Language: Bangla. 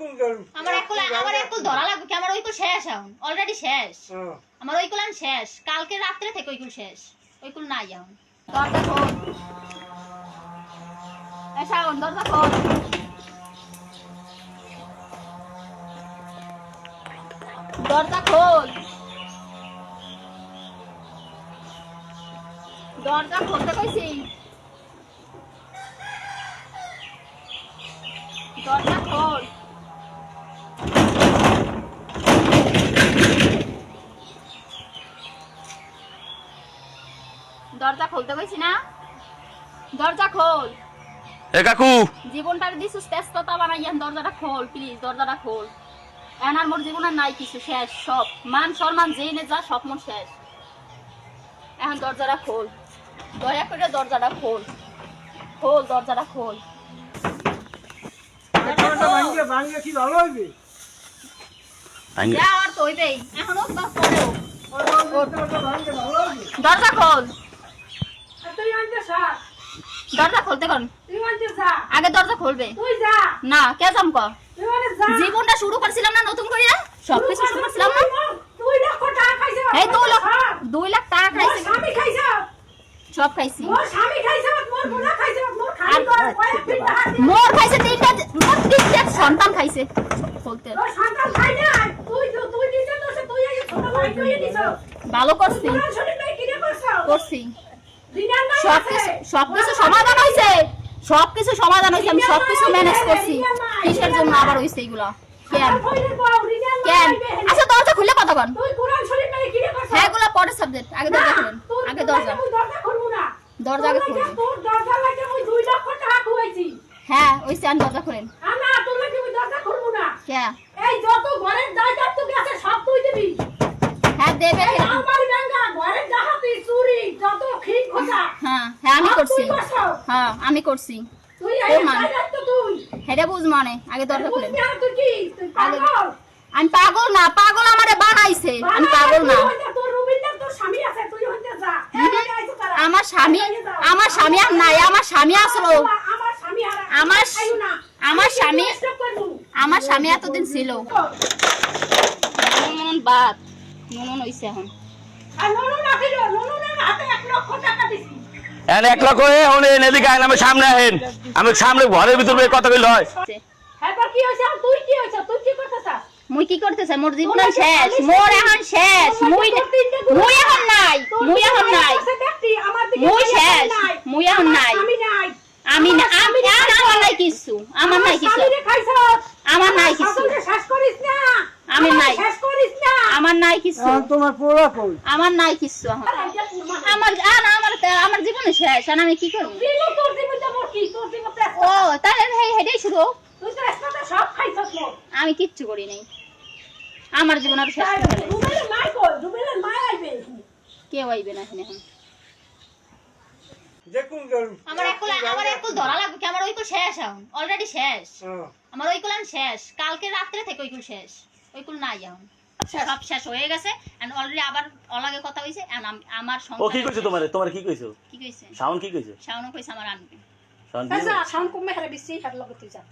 কোন গেল আমার এক কুল আমার এক কুল ধরা লাগবে কি? আমার ওই কুল শেষ এখন অলরেডি শেষ। আমার ওই কুল শেষ। কালকে রাত্রে থেকে ওই কুল শেষ। ওই কুল নাই এখন। দরজা খোল। শাওন দরজা খোল। দরজা খোল। দরজা খুলতে কইছি। দরজা খোল। দরজা খুলতে কইছি না? দরজা খোল। এ কাকু। জীবনটার দিছিস ব্যস্ততা বানাইয়ান দরজাটা খোল প্লিজ দরজাটা খোল। এখন আর মোর জীবনের নাই কিছু শেষ সব। মান সম্মান যেই নে যা সব মোর শেষ। এখন দরজাটা খোল। দয়া করে দরজাটা খোল। খোল দরজাটা খোল। দরজাটা ভাঙিয়ে ভাঙিয়ে কি ভালো হইবে? যা আর তো হইবেই। এখনও দরজা খোল। দরজা খুলতে কর। আগে দরজা খুলবে। না কে জাম ক? জীবনটা শুরু করছিলাম না নতুন করে সব কিছু শুরু করছিলাম না? এই দুই লাখ দুই লাখ টাকা খাইছি। সব খাইছি। মোর খাইছে তিনটা মোর তিনটা সন্তান খাইছে বলতে। ভালো করছি? করছ। করছি দিনার নাই সব কিছু সব কিছু সমাধান হয়েছে সব কিছু সমাধান হয়েছে আমি সব কিছু ম্যানেজ করছি। কিসের জন্য আবার হইছে এগুলা? কেন? কেন? আচ্ছা দরজা খুলে কথা হ্যাঁ এগুলা পরের সাবজেক্ট আগে দরজা খুলেন। আগে দরজা দরজা। আগে খুয়াইছি হ্যাঁ ওই স্যান দরজা খুলেন। এই যত ঘরের আছে সব তুই দিবি। হ্যাঁ দেবে। আমার ঘরের ডাকাতি চুরি যত খিন খোঁজা হ্যাঁ হ্যাঁ আমি সব করছি। হ্যাঁ আমি করছি। তুই ও এই মা। জায়গা তো তুই। হেটা বুঝ মানে আগে আগে- পাগল। আমি পাগল না পাগল আমারে বানাইছে। আমি পাগল না। আমার স্বামী আমার স্বামী আর নাই আমার স্বামী আসলো। আমার- আমার স্বামী আমার না। স্বামী এতদিন ছিল। নুন বাদ নুন হইছে এখন। আর ননু রাখিল ননুনের হাতে এক লক্ষ টাকা দিছি। এন এক লক্ষ এ হন এন এদিকে আইন আমি সামনে আহেন আমি সামনে ঘরের ভিতর বসে কথা কইল হয়। কি হয়েছে? আর তুই কি হয়েছে? তুই কি করতেছ মুই কি করতেছে? মোর জীবন শেষ মোর এখন শেষ। মুই মুই এখন নাই মুই এখন নাই। মুই শেষ মুই এখন নাই। আমি নাই। আমি না আমি না আমার নাই কিছু। আমার নাই কিছু। আমার নাই কিছু। শেষ করিস না। আমি নাই। শেষ করিস না। আমার নাই কিছু। এখন তোমার পোড়া আমার নাই কিছু। এখন আমার আর আমার জীবনে শেষ আর আমি কি করব? দিলু তোর জীবনটা মোর কি? তোর জীবনটা ও তাহলে হেই হেডেই শুরু। তুই তো একসাথে সব খাইছস আমি কিচ্ছু করি নাই। আমার জীবন আর শেষ। রুবেলের কই? আইবে কেউ আইবে না এখানে এখন। যে কোন গেল আমার এক আমার এক ধরা লাগবে কি? আমার শেষ এখন অলরেডি শেষ। আমার ওই কুল শেষ। কালকে রাত্রে থেকে ওই কুল শেষ। ওই কুল নাই এখন। সব শেষ হয়ে গেছে এন্ড অলরেডি আবার অলাগে কথা হইছে এন্ড আম- আমার ও কি কইছো তোমারে? তোমারে কি কইছো? কি কইছে? শাওন কি কইছে? শাওন কইছে আমার আনবে শাওন আচ্ছা কইছে? শাওন কমে হারে বেশি হেরে লাগতে যা।